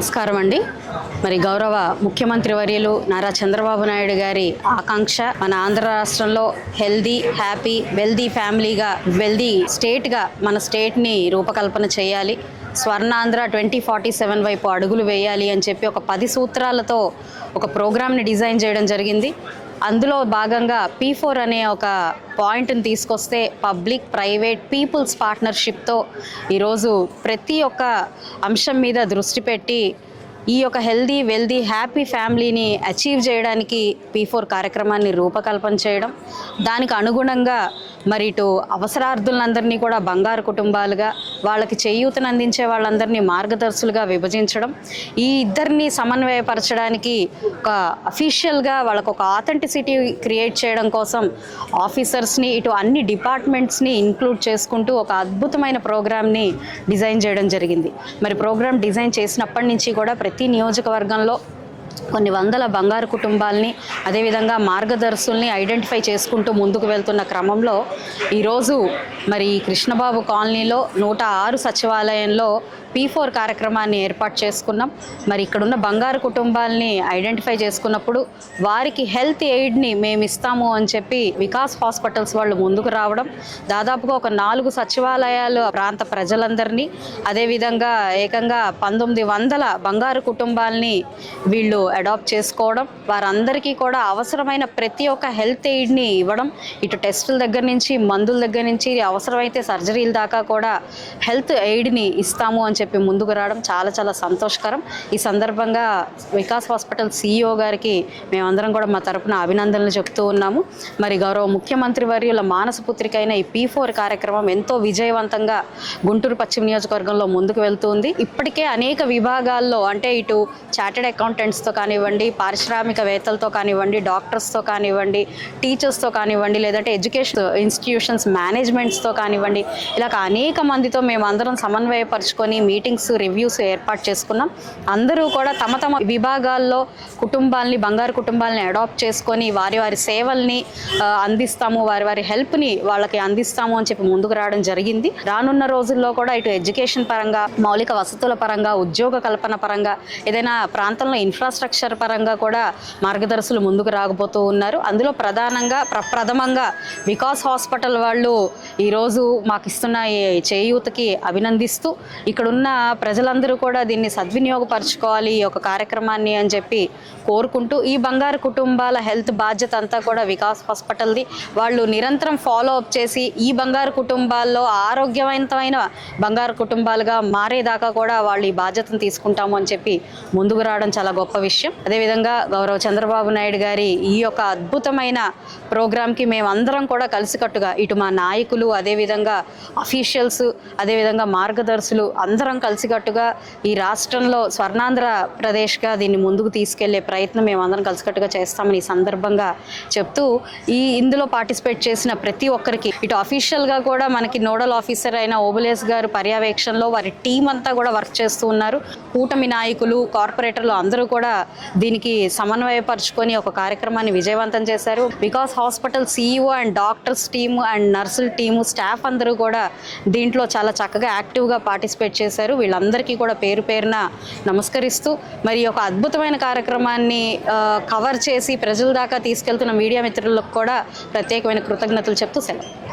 నమస్కారం అండి. మరి గౌరవ ముఖ్యమంత్రి వర్యులు నారా చంద్రబాబు నాయుడు గారి ఆకాంక్ష మన ఆంధ్ర రాష్ట్రంలో హెల్దీ హ్యాపీ వెల్దీ ఫ్యామిలీగా వెల్దీ స్టేట్గా మన స్టేట్ని రూపకల్పన చేయాలి. స్వర్ణాంధ్ర ట్వంటీ ఫార్టీ సెవెన్ వైపు అడుగులు వేయాలి అని చెప్పి ఒక పది సూత్రాలతో ఒక ప్రోగ్రామ్ని డిజైన్ చేయడం జరిగింది. అందులో భాగంగా పీ ఫోర్ అనే ఒక పాయింట్ని తీసుకొస్తే పబ్లిక్ ప్రైవేట్ పీపుల్స్ పార్ట్నర్షిప్తో ఈరోజు ప్రతి ఒక్క అంశం మీద దృష్టి పెట్టి ఈ యొక్క హెల్దీ వెల్దీ హ్యాపీ ఫ్యామిలీని అచీవ్ చేయడానికి పీ ఫోర్ కార్యక్రమాన్ని రూపకల్పన చేయడం దానికి అనుగుణంగా మరి ఇటు అవసరార్థులందరినీ కూడా బంగారు కుటుంబాలుగా వాళ్ళకి చేయూతను అందించే వాళ్ళందరినీ మార్గదర్శులుగా విభజించడం ఈ ఇద్దరిని సమన్వయపరచడానికి ఒక అఫీషియల్గా వాళ్ళకు ఒక ఆథెంటిసిటీ క్రియేట్ చేయడం కోసం ఆఫీసర్స్ని ఇటు అన్ని డిపార్ట్మెంట్స్ని ఇంక్లూడ్ చేసుకుంటూ ఒక అద్భుతమైన ప్రోగ్రామ్ని డిజైన్ చేయడం జరిగింది. మరి ప్రోగ్రామ్ డిజైన్ చేసినప్పటి నుంచి కూడా ప్రతి నియోజకవర్గంలో కొన్ని వందల బంగారు కుటుంబాలని అదేవిధంగా మార్గదర్శుల్ని ఐడెంటిఫై చేసుకుంటూ ముందుకు వెళ్తున్న క్రమంలో ఈరోజు మరి కృష్ణబాబు కాలనీలో నూట ఆరు సచివాలయంలో పీ ఫోర్ కార్యక్రమాన్ని ఏర్పాటు చేసుకున్నాం. మరి ఇక్కడున్న బంగారు కుటుంబాలని ఐడెంటిఫై చేసుకున్నప్పుడు వారికి హెల్త్ ఎయిడ్ని మేము ఇస్తాము అని చెప్పి వికాస్ హాస్పిటల్స్ వాళ్ళు ముందుకు రావడం దాదాపుగా ఒక నాలుగు సచివాలయాలు ప్రాంత ప్రజలందరినీ అదేవిధంగా ఏకంగా పంతొమ్మిది వందల బంగారు కుటుంబాలని వీళ్ళు అడాప్ట్ చేసుకోవడం వారందరికీ కూడా అవసరమైన ప్రతి ఒక్క హెల్త్ ఎయిడ్ని ఇవ్వడం ఇటు టెస్టుల దగ్గర నుంచి మందుల దగ్గర నుంచి అవసరమైతే సర్జరీల దాకా కూడా హెల్త్ ఎయిడ్ని ఇస్తాము అని చెప్పి ముందుకు రావడం చాలా చాలా సంతోషకరం. ఈ సందర్భంగా వికాస్ హాస్పిటల్ సీఈఓ గారికి మేమందరం కూడా మా తరపున అభినందనలు చెప్తూ ఉన్నాము. మరి గౌరవ ముఖ్యమంత్రి వర్యుల మానసపుత్రిక అయిన ఈ పీ ఫోర్ కార్యక్రమం ఎంతో విజయవంతంగా గుంటూరు పశ్చిమ నియోజకవర్గంలో ముందుకు వెళ్తుంది ఇప్పటికే అనేక విభాగాల్లో అంటే ఇటు చార్టెడ్ అకౌంటెంట్స్తో కానివ్వండి పారిశ్రామికవేత్తలతో కానివ్వండి డాక్టర్స్తో కానివ్వండి టీచర్స్తో కానివ్వండి లేదంటే ఎడ్యుకేషన్ ఇన్స్టిట్యూషన్స్ మేనేజ్మెంట్స్తో కానివ్వండి ఇలా అనేక మందితో మేము అందరం సమన్వయపరుచుకొని మీటింగ్స్ రివ్యూస్ ఏర్పాటు చేసుకున్నాం. అందరూ కూడా తమ తమ విభాగాల్లో కుటుంబాల్ని బంగారు కుటుంబాలని అడాప్ట్ చేసుకొని వారి వారి సేవల్ని అందిస్తాము వారి వారి హెల్ప్ని వాళ్ళకి అందిస్తాము అని చెప్పి ముందుకు రావడం జరిగింది. రానున్న రోజుల్లో కూడా ఇటు ఎడ్యుకేషన్ పరంగా మౌలిక వసతుల పరంగా ఉద్యోగ కల్పన పరంగా ఏదైనా ప్రాంతంలో ఇన్ఫ్రాస్ట్రక్చర్ పరంగా కూడా మార్గదర్శులు ముందుకు రాకపోతూ ఉన్నారు. అందులో ప్రధానంగా ప్రప్రథమంగా వికాస్ హాస్పిటల్ వాళ్ళు ఈరోజు మాకు ఇస్తున్న ఈ చేయూతకి అభినందిస్తూ ఇక్కడున్న ప్రజలందరూ కూడా దీన్ని సద్వినియోగపరచుకోవాలి ఈ యొక్క కార్యక్రమాన్ని అని చెప్పి కోరుకుంటూ ఈ బంగారు కుటుంబాల హెల్త్ బాధ్యత అంతా కూడా వికాస్ హాస్పిటల్ది. వాళ్ళు నిరంతరం ఫాలో అప్ చేసి ఈ బంగారు కుటుంబాల్లో ఆరోగ్యవంతమైన బంగారు కుటుంబాలుగా మారేదాకా కూడా వాళ్ళు ఈ బాధ్యతను తీసుకుంటాము అని చెప్పి ముందుకు రావడం చాలా గొప్ప విషయం. అదేవిధంగా గౌరవ చంద్రబాబు నాయుడు గారి ఈ యొక్క అద్భుతమైన ప్రోగ్రాంకి మేమందరం కూడా కలిసికట్టుగా ఇటు మా నాయకులు అదేవిధంగా అఫీషియల్స్ అదేవిధంగా మార్గదర్శులు అందరం కలిసికట్టుగా ఈ రాష్ట్రంలో స్వర్ణాంధ్ర ప్రదేశ్గా దీన్ని ముందుకు తీసుకెళ్ళే ప్రయత్నం మేమందరం కలిసికట్టుగా చేస్తామని ఈ సందర్భంగా చెప్తూ ఈ ఇందులో పార్టిసిపేట్ చేసిన ప్రతి ఒక్కరికి ఇటు అఫీషియల్గా కూడా మనకి నోడల్ ఆఫీసర్ అయిన ఓబులేస్ గారు పర్యవేక్షణలో వారి టీం అంతా కూడా వర్క్ చేస్తూ ఉన్నారు. కూటమి నాయకులు కార్పొరేటర్లు అందరూ కూడా దీనికి సమన్వయపరుచుకొని ఒక కార్యక్రమాన్ని విజయవంతం చేశారు. Because hospital CEO and doctors team and నర్సుల team staff అందరూ కూడా దీంట్లో చాలా చక్కగా యాక్టివ్గా పార్టిసిపేట్ చేశారు. వీళ్ళందరికీ కూడా పేరు పేరున నమస్కరిస్తూ మరి ఒక అద్భుతమైన కార్యక్రమాన్ని కవర్ చేసి ప్రజల దాకా తీసుకెళ్తున్న మీడియా మిత్రులకు కూడా ప్రత్యేకమైన కృతజ్ఞతలు చెప్తూ సెలవు.